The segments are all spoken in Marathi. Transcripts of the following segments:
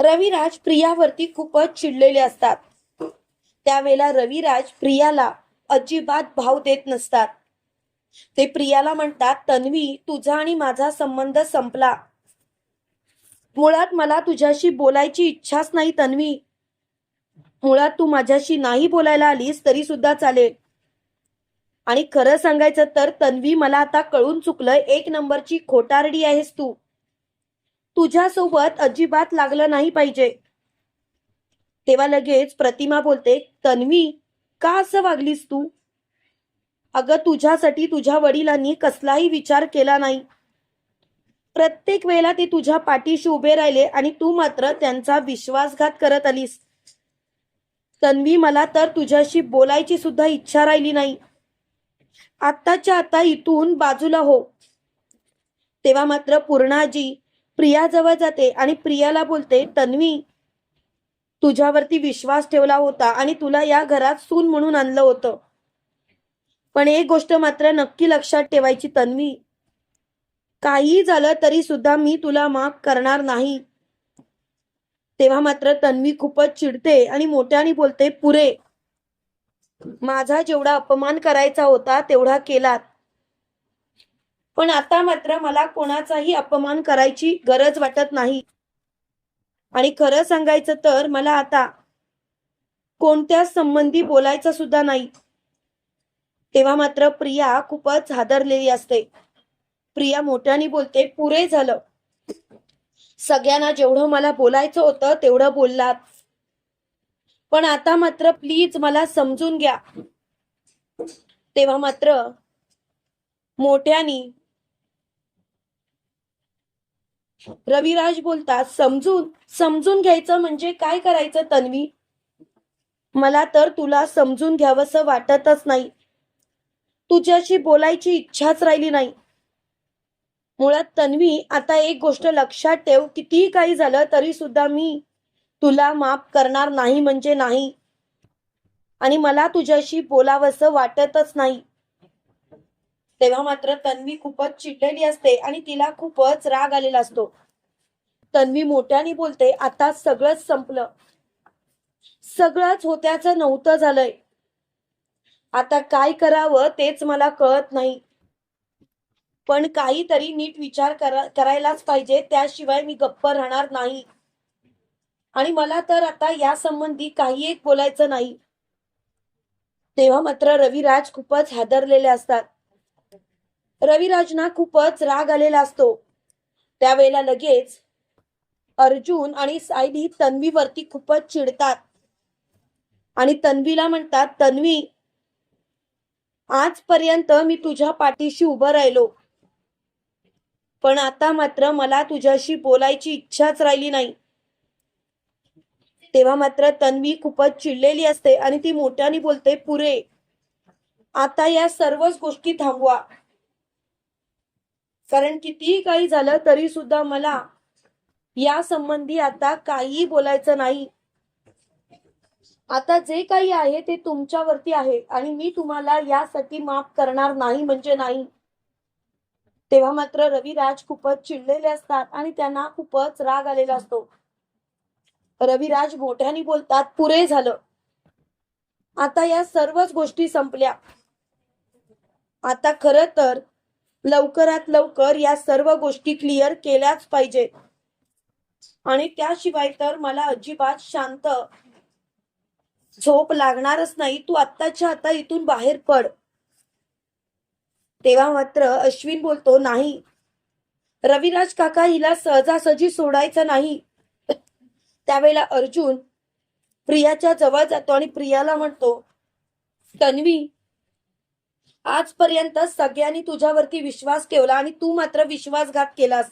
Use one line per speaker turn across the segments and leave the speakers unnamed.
रविराज प्रियावरती खूपच चिडलेले असतात. त्यावेळेला रविराज प्रियाला अजिबात भाव देत नसतात. ते प्रियाला म्हणतात तन्वी तुझा आणि माझा संबंध संपला. मुळात मला तुझ्याशी बोलायची इच्छाच नाही तन्वी. मुळात तू माझ्याशी नाही बोलायला आलीस तरी सुद्धा चालेल. आणि खरं सांगायचं तर तन्वी मला आता कळून चुकलं एक नंबरची खोटारडी आहेस तू. तुझ्यासोबत अजिबात लागलं नाही पाहिजे. तेव्हा लगेच प्रतिमा बोलते तन्वी का असं वागलीस तू? अगं तुझ्यासाठी तुझ्या वडिलांनी कसलाही विचार केला नाही. प्रत्येक वेळेला ते तुझ्या पाठीशी उभे राहिले आणि तू मात्र त्यांचा विश्वासघात करत आलीस. तन्वी मला तर तुझ्याशी बोलायची सुद्धा इच्छा राहिली नाही. आत्ताच्या आता इथून बाजूला हो. तेव्हा मात्र पूर्णाजी प्रियाजवळ जाते आणि प्रियाला बोलते तन्वी तुझ्यावरती विश्वास ठेवला होता आणि तुला या घरात सून म्हणून आणलं होतं. पण एक गोष्ट मात्र नक्की लक्षात ठेवायची तन्वी. काही झालं तरी सुद्धा मी तुला माफ करणार नाही. तेव्हा मात्र तन्वी खूपच चिडते आणि मोठ्याने बोलते पुरे माझा जेवढा अपमान करायचा होता तेवढा केलात. पण आता मात्र मला कोणाचाही अपमान करायची गरज वाटत नाही. आणि खरं सांगायचं तर मला आता कोणत्या संबंधी बोलायचं सुद्धा नाही. तेव्हा मात्र प्रिया खूपच हादरलेली असते. प्रिया मोठ्याने बोलते पुरे झालं. सगळ्यांना जेवढं मला बोलायचं होतं तेवढं बोललात. पण आता मात्र प्लीज मला समजून घ्या. तेव्हा मात्र मोठ्यानी रविराज बोलतात समजून समजून घ्यायचं म्हणजे काय करायचं तन्वी? मला तर तुला समजून घ्यावंसं वाटतच नाही. तुझ्याशी बोलायची इच्छाच राहिली नाही. मुळात तन्वी आता एक गोष्ट लक्षात ठेव कितीही काही झालं तरी सुद्धा मी तुला माफ करणार नाही म्हणजे नाही. आणि मला तुझ्याशी बोलावंसं वाटतच नाही. तेव्हा मात्र तन्वी खूपच चिडलेली असते आणि तिला खूपच राग आलेला असतो. तन्वी मोठ्याने बोलते आता सगळंच संपलं. सगळंच होत्याचं नव्हतं झालंय. आता काय करावं तेच मला कळत नाही. पण काहीतरी नीट विचार करा करायलाच पाहिजे त्याशिवाय मी गप्प राहणार नाही. आणि मला तर आता या संबंधी काही एक बोलायचं नाही. तेव्हा मात्र रविराज खूपच हादरलेले असतात. रविराजना खूपच राग आलेला असतो. त्यावेळेला लगेच अर्जुन आणि सायली तन्वीवरती खूपच चिडतात. आणि तन्वीला म्हणतात तन्वी आजपर्यंत मी तुझ्या पाठीशी उभं राहिलो. पण आता मात्र मला तुझ्याशी बोलायची इच्छाच राहिली नाही. तेव्हा मात्र तन्वी खूपच चिडलेली असते आणि ती मोठ्याने बोलते पुरे आता या सर्वच गोष्टी थांबवा. कारण कितीही काही झालं तरी सुद्धा मला या संबंधी आता काहीही बोलायचं नाही. आता जे काही आहे ते तुमच्यावरती आहे आणि मी तुम्हाला यासाठी माफ करणार नाही म्हणजे नाही. तेव्हा मात्र रविराज खूपच चिडलेले असतात आणि त्यांना खूपच राग आलेला असतो. रविराज मोठ्याने बोलतात पुरे झालं. आता या सर्वच गोष्टी संपल्या. आता खर तर लवकरात लवकर या सर्व गोष्टी क्लिअर केल्याच पाहिजेत आणि त्याशिवाय तर मला अजिबात शांत झोप लागणारच नाही. तू आत्ताच्या आता इथून बाहेर पड. तेव्हा मात्र अश्विन बोलतो नाही. रविराज काका हिला सहजासहजी सोडायचं नाही. त्यावेळेला अर्जुन प्रियाच्या जवळ जातो आणि प्रियाला म्हणतो तन्वी आजपर्यंत सगळ्यांनी तुझ्यावरती विश्वास ठेवला आणि तू मात्र विश्वासघात केलास.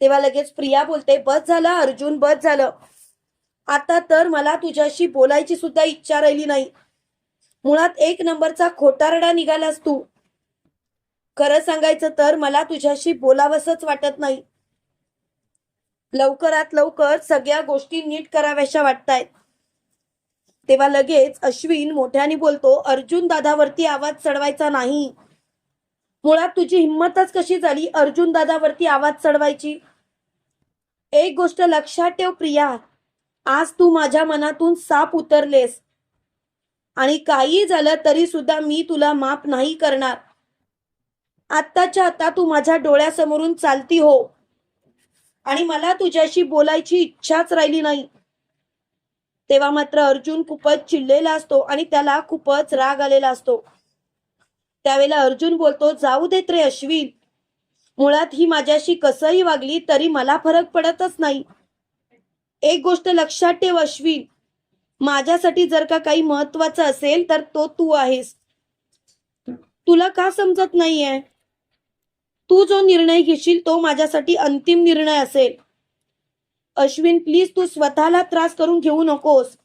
तेव्हा लगेच प्रिया बोलते बस झालं अर्जुन बस झालं. आता तर मला तुझ्याशी बोलायची सुद्धा इच्छा राहिली नाही. मुळात एक नंबरचा खोटारडा निघालास तू. खरं सांगायचं तर मला तुझ्याशी बोलावंसच वाटत नाही. लवकरात लवकर सगळ्या गोष्टी नीट कराव्याशा वाटतायत. तेव्हा लगेच अश्विन मोठ्याने बोलतो अर्जुन दादावरती आवाज चढवायचा नाही. मुळात तुझी हिंमतच कशी झाली अर्जुन दादावरती आवाज चढवायची? एक गोष्ट लक्षात ठेव प्रिया. आज तू माझ्या मनातून साप उतरलेस. आणि काही झालं तरी सुद्धा मी तुला माफ नाही करणार. आत्ताच्या आता तू माझ्या डोळ्यासमोरून चालती हो. आणि मला तुझ्याशी बोलायची इच्छाच राहिली नाही. तेव्हा मात्र अर्जुन खूपच चिडलेला असतो आणि त्याला खूपच राग आलेला असतो. त्यावेळेला अर्जुन बोलतो जाऊ देत रे अश्विन. मुळात ही माझ्याशी कसंही वागली तरी मला फरक पडतच नाही. एक गोष्ट लक्षात ठेव अश्विन. माझ्यासाठी जर का काही महत्वाचं असेल तर तो तू आहेस. तुला का समजत नाहीये? तू जो निर्णय घेशील तो माझ्यासाठी अंतिम निर्णय असेल. अश्विन प्लीज तू स्वतःला त्रास करून घेऊ नकोस.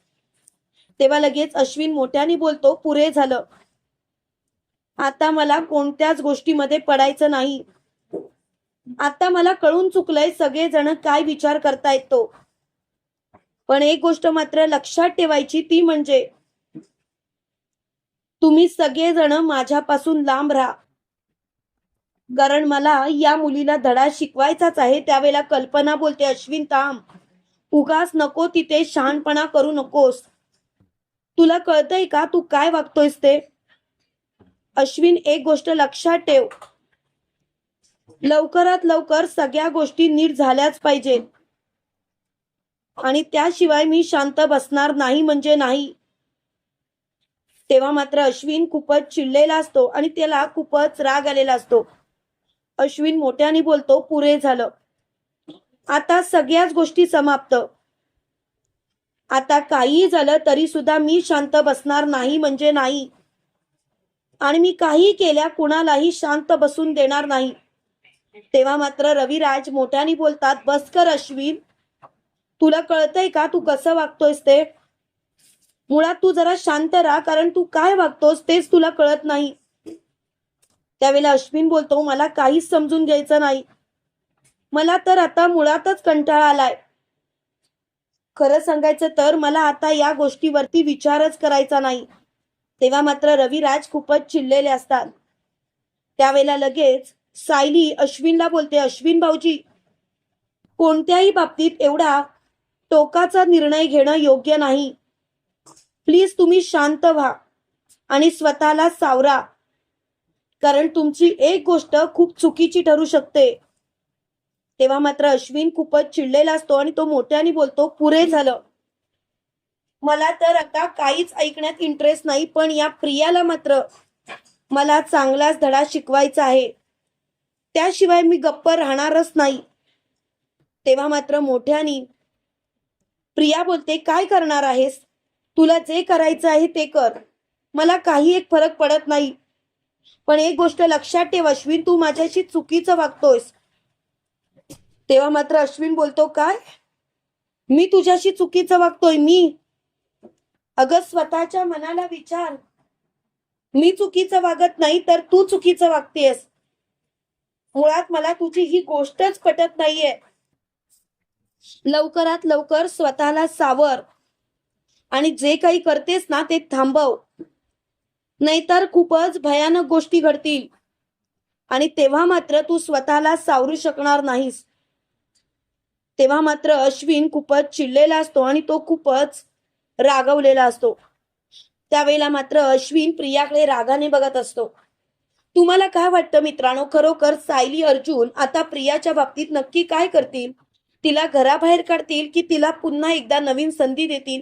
तेव्हा लगेच अश्विन मोठ्याने बोलतो पुरे झालं. आता मला कोणत्याच गोष्टीमध्ये पडायचं नाही. आता मला कळून चुकलंय सगळेजण काय विचार करतायत तो. पण एक गोष्ट मात्र लक्षात ठेवायची ती म्हणजे तुम्ही सगळेजण माझ्यापासून लांब राहा. कारण मला या मुलीला धडा शिकवायचाच आहे. त्यावेळेला कल्पना बोलते अश्विन थांब. उगाच नको तिथे शहाणपणा करू नकोस. तुला कळतंय का तू काय वागतोयस ते? अश्विन एक गोष्ट लक्षात ठेव. लवकरात लवकर सगळ्या गोष्टी नीट झाल्याच पाहिजे आणि त्याशिवाय मी शांत बसणार नाही म्हणजे नाही. तेव्हा मात्र अश्विन खूपच चिडलेला असतो आणि त्याला खूपच राग आलेला असतो. अश्विन मोठ्याने बोलतो पुरे झालं. आता सगळ्याच गोष्टी समाप्त. आता काही झालं तरी सुद्धा मी शांत बसणार नाही म्हणजे नाही. आणि मी काही केल्या कुणालाही शांत बसून देणार नाही. तेव्हा मात्र रविराज मोठ्याने बोलतात बस कर अश्विन. तुला कळतंय का तू कसं वागतोयस ते? मुळात तू जरा शांत राहा कारण तू काय वागतोस तेच तुला कळत नाही. त्यावेळेला अश्विन बोलतो मला काहीच समजून घ्यायचं नाही. मला तर आता मुळातच कंटाळा आलाय. खरं सांगायचं तर मला आता या गोष्टीवरती विचारच करायचा नाही. तेव्हा मात्र रविराज खूपच चिडलेले असतात. त्यावेळेला लगेच सायली अश्विनला बोलते अश्विन भाऊजी कोणत्याही बाबतीत एवढा टोकाचा निर्णय घेणं योग्य नाही. प्लीज तुम्ही शांत व्हा आणि स्वतःला सावरा. कारण तुमची एक गोष्ट खूप चुकीची ठरू शकते. तेव्हा मात्र अश्विन खूपच चिडलेला असतो आणि तो मोठ्याने बोलतो पुरे झालं. मला तर आता काहीच ऐकण्यात इंटरेस्ट नाही पण या प्रियाला मात्र मला चांगलाच धडा शिकवायचा आहे. त्याशिवाय मी गप्प राहणारच नाही. तेव्हा मात्र मोठ्याने प्रिया बोलते काय करणार आहेस? तुला जे करायचं आहे ते कर. मला काही एक फरक पडत नाही. पण एक गोष्ट लक्षात ठेव अश्विन तू माझ्याशी चुकीचं वागतोयस. तेव्हा मात्र अश्विन बोलतो काय? मी तुझ्याशी चुकीचं वागतोय मी. अगं स्वतःच्या मनाला विचार. मी चुकीचं वागत नाही तर तू चुकीचं वागतेस मुळात मला तुझी ही गोष्टच पटत नाहीये. लवकरात लवकर स्वतःला सावर आणि जे काही करतेस ना ते थांबव. नाहीतर खूपच भयानक गोष्टी घडतील. आणि तेव्हा मात्र तू स्वतःला सावरू शकणार नाहीस. तेव्हा मात्र अश्विन खूपच चिडलेला असतो आणि तो खूपच रागवलेला असतो. त्यावेळेला मात्र अश्विन प्रियाकडे रागाने बघत असतो. तुम्हाला काय वाटतं मित्रांनो? खरोखर सायली अर्जुन आता प्रियाच्या बाबतीत नक्की काय करतील? तिला घराबाहेर काढतील की तिला पुन्हा एकदा नवीन संधी देतील?